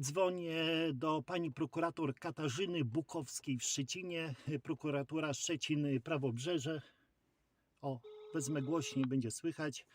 Dzwonię do pani prokurator Katarzyny Bukowskiej w Szczecinie, prokuratura Szczecin Prawobrzeże. O, wezmę głośniej, będzie słychać.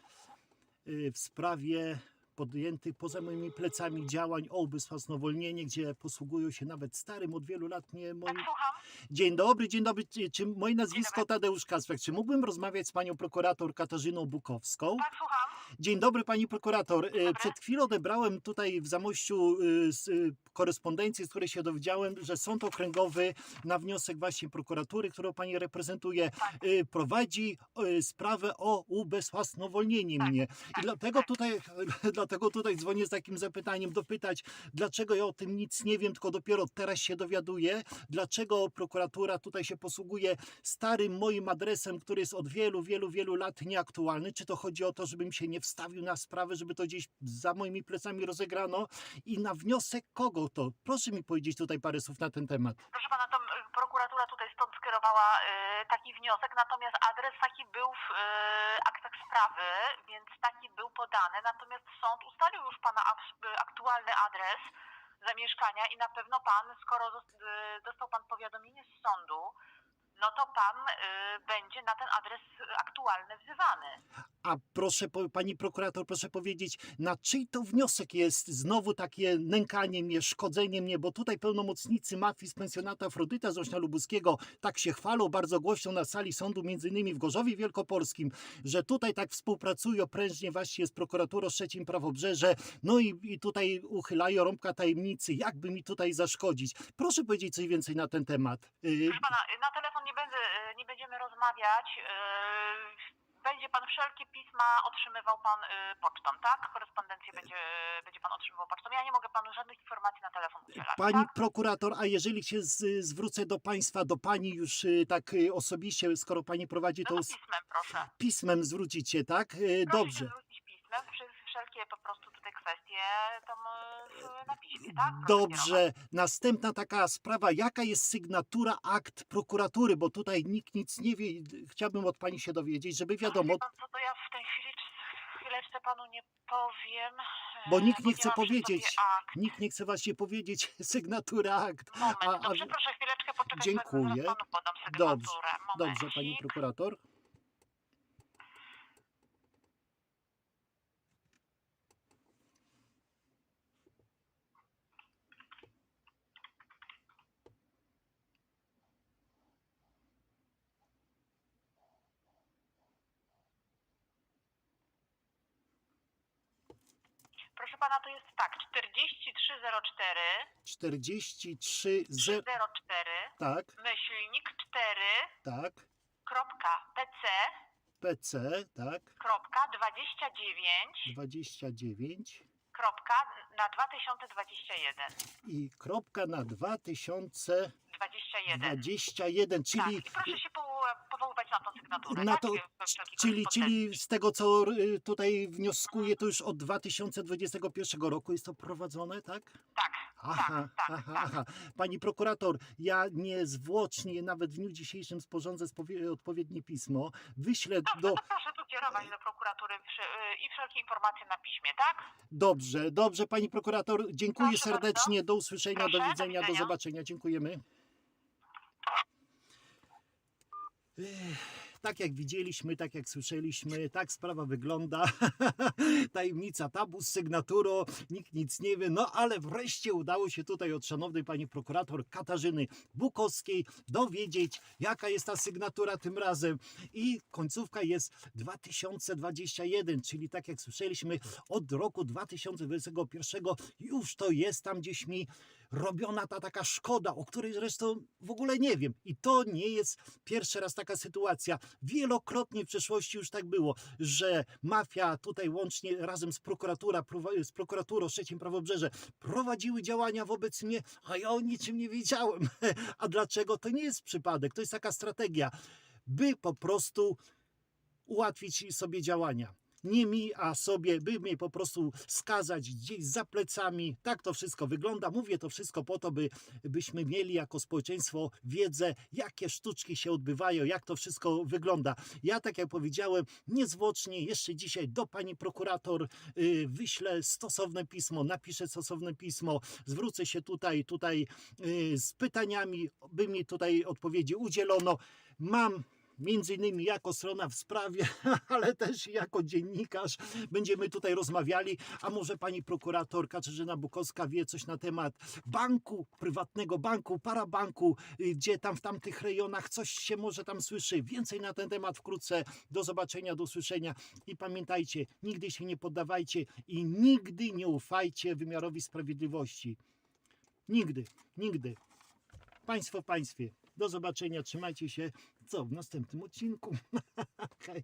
Y, W sprawie podjętych poza moimi plecami działań o ubezwłasnowolnienie, gdzie posługują się nawet starym od wielu lat nie Tak, moim... słucham. Dzień dobry, dzień dobry. Czy, moje nazwisko. Tadeusz Kasprek? Czy mógłbym rozmawiać z panią prokurator Katarzyną Bukowską? Tak, słucham. Dzień dobry pani prokurator. E. Przed chwilą odebrałem tutaj w Zamościu z, e, korespondencję, z której się dowiedziałem, że Sąd Okręgowy na wniosek właśnie prokuratury, którą pani reprezentuje, Tak. e, prowadzi sprawę o ubezwłasnowolnienie Tak, mnie. I tak, dlatego tak. tutaj, dlatego tutaj dzwonię z takim zapytaniem, dopytać, dlaczego ja o tym nic nie wiem, tylko dopiero teraz się dowiaduję, dlaczego prokuratura tutaj się posługuje starym moim adresem, który jest od wielu, wielu, wielu lat nieaktualny. Czy to chodzi o to, żebym się nie wstawił na sprawę, żeby to gdzieś za moimi plecami rozegrano i na wniosek kogo to? Proszę mi powiedzieć tutaj parę słów na ten temat. Proszę pana, to y, prokuratura tutaj stąd skierowała y, taki wniosek, natomiast adres taki był w y, aktach sprawy, więc taki był podany. Natomiast sąd ustalił już pana ak- aktualny adres zamieszkania i na pewno pan, skoro dos- dostał pan powiadomienie z sądu, no to pan y, będzie na ten adres aktualny wzywany. A proszę, pani prokurator, proszę powiedzieć, na czyj to wniosek jest znowu takie nękanie mnie, szkodzenie mnie, bo tutaj pełnomocnicy mafii z pensjonatu Afrodyta z Ośnia Lubuskiego tak się chwalą bardzo głośno na sali sądu, między innymi w Gorzowie Wielkopolskim, że tutaj tak współpracują prężnie właśnie z prokuraturą Szczecin Prawobrzeże, no i, i tutaj uchylają rąbka tajemnicy, jakby mi tutaj zaszkodzić. Proszę powiedzieć coś więcej na ten temat. Y, Proszę pana, na telefon nie, będę, y, nie będziemy rozmawiać. y, Będzie pan wszelkie pisma otrzymywał pan y, pocztą, tak? Korespondencję będzie, będzie pan otrzymywał pocztą. Ja nie mogę panu żadnych informacji na telefon udzielać. Pani tak? prokurator, a jeżeli się z, zwrócę do państwa, do pani już y, tak y, osobiście, skoro pani prowadzi No to to z pismem, proszę. pismem zwrócić się, tak? Y, Proszę Dobrze. się zwrócić pismem. Wszelkie po prostu tam y, na piśmie, tak? Dobrze. Następna taka sprawa, jaka jest sygnatura akt prokuratury, bo tutaj nikt nic nie wie. Chciałbym od pani się dowiedzieć, żeby wiadomo, pan co, to ja w tej chwili chwileczkę panu nie powiem. bo e, nikt nie chce powiedzieć. Nikt nie chce właśnie powiedzieć sygnatura akt. Moment, A- a- dobrze, proszę chwileczkę poczekać. Dziękuję. Zaraz panu podam Dobrze, sygnaturę. Dobrze, pani prokurator. Proszę pana, to jest tak, 4304 43 z... 04 Tak, myślnik 4 tak. kropka pc PC, tak. kropka 29 29 kropka na 2021 i kropka na 2021, 21. czyli, tak, i proszę się powo- powoływać na tą sygnaturę. na tak? to, czyli, czyli z tego co y, tutaj wnioskuję, to już od 2021 roku jest to prowadzone, tak? Tak, Aha, tak, tak, aha, tak. aha. Pani prokurator, ja niezwłocznie nawet w dniu dzisiejszym sporządzę odpowiednie pismo, wyślę Dobrze, do... to proszę tu kierować do prokuratury wszy- i wszelkie informacje na piśmie, tak? Dobrze, dobrze pani prokurator, dziękuję Proszę serdecznie, do usłyszenia, Proszę, do do widzenia, do widzenia. zobaczenia, dziękujemy. Tak jak widzieliśmy, tak jak słyszeliśmy, tak sprawa wygląda. Tajemnica tabu z sygnaturą, nikt nic nie wie, no ale wreszcie udało się tutaj od szanownej pani prokurator Katarzyny Bukowskiej dowiedzieć, jaka jest ta sygnatura tym razem. I końcówka jest 2021, czyli tak jak słyszeliśmy, od roku 2021 już to jest tam gdzieś mi robiona ta taka szkoda, o której zresztą w ogóle nie wiem. I to nie jest pierwszy raz taka sytuacja. Wielokrotnie w przeszłości już tak było, że mafia tutaj łącznie razem z, prokuratura, z prokuraturą Szczecin Prawobrzeże prowadziły działania wobec mnie, a ja o niczym nie wiedziałem. A dlaczego? To nie jest przypadek, to jest taka strategia, by po prostu ułatwić sobie działania. Nie mi, a sobie, by mnie po prostu skazać gdzieś za plecami. Tak to wszystko wygląda. Mówię to wszystko po to, by, byśmy mieli jako społeczeństwo wiedzę, jakie sztuczki się odbywają, jak to wszystko wygląda. Ja, tak jak powiedziałem, niezwłocznie jeszcze dzisiaj do pani prokurator y, wyślę stosowne pismo, napiszę stosowne pismo, zwrócę się tutaj, tutaj y, z pytaniami, by mi tutaj odpowiedzi udzielono. Mam między innymi jako strona w sprawie, ale też jako dziennikarz będziemy tutaj rozmawiali, a może pani prokurator Katarzyna Bukowska wie coś na temat banku, prywatnego banku, parabanku, y, gdzie tam w tamtych rejonach coś się może tam słyszy. Więcej na ten temat wkrótce. Do zobaczenia, do usłyszenia i pamiętajcie, nigdy się nie poddawajcie i nigdy nie ufajcie wymiarowi sprawiedliwości. Nigdy, nigdy. Państwo w państwie. Do zobaczenia, trzymajcie się. Co w następnym odcinku? Hej.